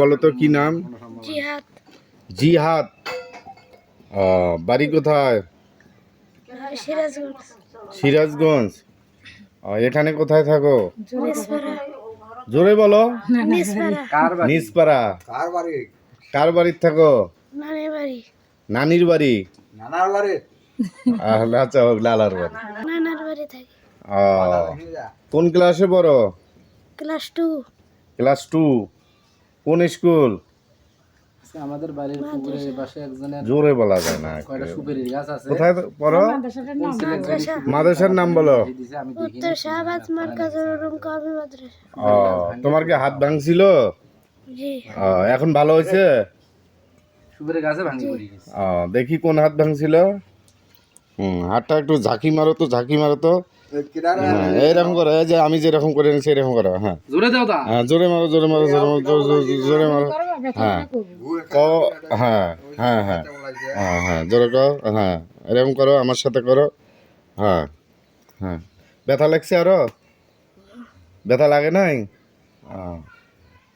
বলো তো কি নাম? জিহাদ। জিহাদ। বাড়ি কোথায়? সিরাজগঞ্জ। সিরাজগঞ্জ। এখানে কোথায় থাকো? জোরে বলো। নিজপাড়া কার বাড়ির থাকো? নানির বাড়ি। নানার বাড়ি? আচ্ছা লালার বাড়ি। নানার বাড়ি থাকি। কোন ক্লাসে পড়ো? Class two. Class two. কোন স্কুল? আমাদের বাড়ির পুকুরের পাশে একজনের জোরে বলা যায় না কয়টা সুপারির গাছ আছে। কোথায় পড়ো। মাদ্রাসার নাম বলো। উত্তর শাহবাজ মার্কাজুল উলুম কওমি মাদ্রাসা। ও তোমার কি হাত ভাঙছিল? এখন ভালো হয়েছে? সুপারির গাছে ভাঙি পড়ে গেছে। ও, দেখি কোন হাত ভাঙছিল। হুম হাতটা একটু ঝাঁকি মারো তো ঝাঁকি মারো তো। এইরকম করো এই যে আমি যেরকম করে নিচ্ছি এরকম করো হ্যাঁ। জোরে দাও তা। হ্যাঁ জোরে মারো জোরে মারো জোরে মারো জোরে- মারো হ্যাঁ। ক হ্যাঁ হ্যাঁ হ্যাঁ হ্যাঁ হ্যাঁ জোরে করো হ্যাঁ এরকম করো আমার সাথে করো হ্যাঁ হ্যাঁ। ব্যথা লাগছে আরও? ব্যথা লাগে নাই?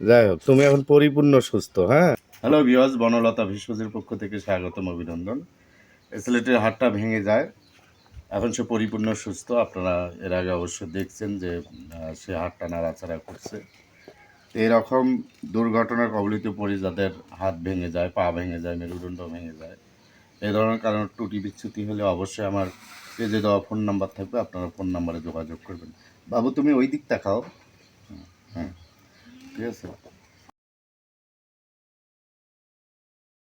যাই হোক তুমি এখন পরিপূর্ণ সুস্থ হ্যাঁ? হ্যালো বিয়স বনলতা বিশ্বজির পক্ষ থেকে স্বাগতম অভিনন্দন। ছেলেটির হাতটা ভেঙে যায়। এখন সে পরিপূর্ণ সুস্থ। আপনারা এর আগে অবশ্যই দেখছেন যে সে হাতটা নাড়াচাড়া করছে। এরকম দুর্ঘটনার কবলিত পড়ে যাদের হাত ভেঙে যায়, পা ভেঙে যায়, মেরুদণ্ড ভেঙে যায় এই ধরনের কারণে ত্রুটি বিচ্যুতি হলে অবশ্যই আমার পেজে দেওয়া ফোন নাম্বার থাকবে, আপনারা ফোন নাম্বারে যোগাযোগ করবেন। বাবু, তুমি ওই দিক তাকাও। হ্যাঁ ঠিক আছে?